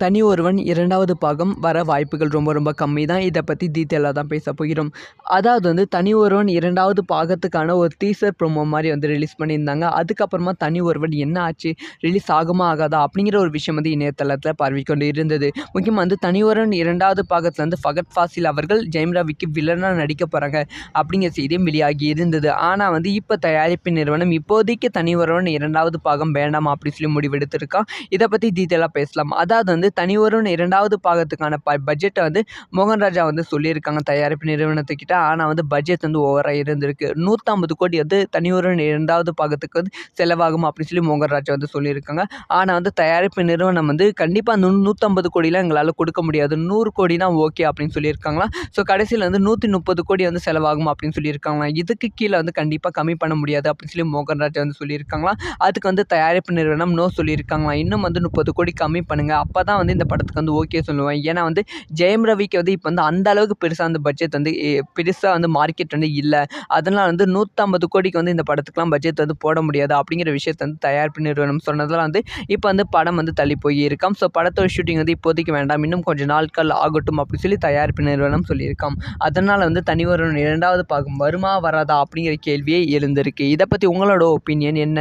தனி ஒருவன் இரண்டாவது பாகம் வர வாய்ப்புகள் ரொம்ப ரொம்ப கம்மி தான் இதை பற்றி டீட்டெயிலாக தான் பேச போகிறோம். அதாவது வந்து தனி ஒருவன் இரண்டாவது பாகத்துக்கான ஒரு டீசர் ப்ரோமோ மாதிரி வந்து ரிலீஸ் பண்ணியிருந்தாங்க. அதுக்கப்புறமா தனி ஒருவன் என்ன ஆச்சு? ரிலீஸ் ஆகுமா ஆகாதா? அப்படிங்கிற ஒரு விஷயம் வந்து இணையதளத்தில் பரவிக்கொண்டு இருந்தது. முக்கியமாக வந்து தனி ஒருவன் இரண்டாவது பாகத்தில் வந்து ஃபகத் ஃபாசில் அவர்கள் ஜெயம் ரவிக்கு வில்லனாக நடிக்க போகிறாங்க அப்படிங்கிற செய்தியும் வெளியாகி இருந்தது. ஆனால் வந்து இப்போ தயாரிப்பு நிறுவனம் இப்போதைக்கு தனி ஒருவன் இரண்டாவது பாகம் வேண்டாம் அப்படி சொல்லி முடிவெடுத்திருக்கான் இதை பற்றி டீட்டெயிலாக பேசலாம். அதாவது வந்து தனிவரும் இரண்டாவது பாகத்துக்கான ப பட்ஜெட்டை வந்து மோகன் ராஜா வந்து சொல்லியிருக்காங்க தயாரிப்பு நிறுவனத்துக்கிட்ட. ஆனால் வந்து பட்ஜெட் வந்து ஓவராக இருந்திருக்கு. நூற்றம்பது கோடி வந்து தனிவரும் இரண்டாவது பாகத்துக்கு வந்து செலவாகும் அப்படின்னு சொல்லி மோகன் ராஜா வந்து சொல்லியிருக்காங்க. ஆனால் வந்து தயாரிப்பு நிறுவனம் வந்து கண்டிப்பாக நூ நூற்றம்பது கோடிலாம் எங்களால் கொடுக்க முடியாது. நூறு கோடினா ஓகே அப்படின்னு சொல்லியிருக்காங்களா? ஸோ கடைசியில் வந்து நூற்றி முப்பது கோடி வந்து செலவாகும் அப்படின்னு சொல்லியிருக்காங்களா? இதுக்கு கீழே வந்து கண்டிப்பாக கம்மி பண்ண முடியாது அப்படின்னு சொல்லி மோகன் ராஜா வந்து சொல்லியிருக்காங்களா? அதுக்கு வந்து தயாரிப்பு நிறுவனம் நோ சொல்லியிருக்காங்களா? இன்னும் வந்து முப்பது கோடி கம்மி பண்ணுங்கள் அப்போ தான் வந்து இந்த படத்துக்கு வந்து ஓகே சொல்லுவேன். ஏன்னா வந்து ஜெயம் ரவிக்கு வந்து இப்போ வந்து அந்த அளவுக்கு பெருசாக அந்த பட்ஜெட் வந்து பெருசாக வந்து மார்க்கெட் வந்து இல்லை. அதனால் வந்து நூற்றம்பது கோடிக்கு வந்து இந்த படத்துக்குலாம் பட்ஜெட் வந்து போட முடியாது அப்படிங்கிற விஷயத்தை வந்து தயாரிப்பு நிறுவனம் சொன்னதெல்லாம் வந்து இப்போ வந்து படம் வந்து தள்ளி போய் இருக்காம் ஸோ படத்தோட ஷூட்டிங் வந்து இப்போதைக்கு வேண்டாம். இன்னும் கொஞ்சம் நாட்கள் ஆகட்டும் அப்படி சொல்லி தயாரிப்பு நிறுவனம் சொல்லியிருக்காம். அதனால் வந்து தனி ஒருவன் இரண்டாவது பாகம் வருமா வராதா அப்படிங்கிற கேள்வியே எழுந்திருக்கு. இதை பற்றி உங்களோட ஒப்பீனியன் என்ன?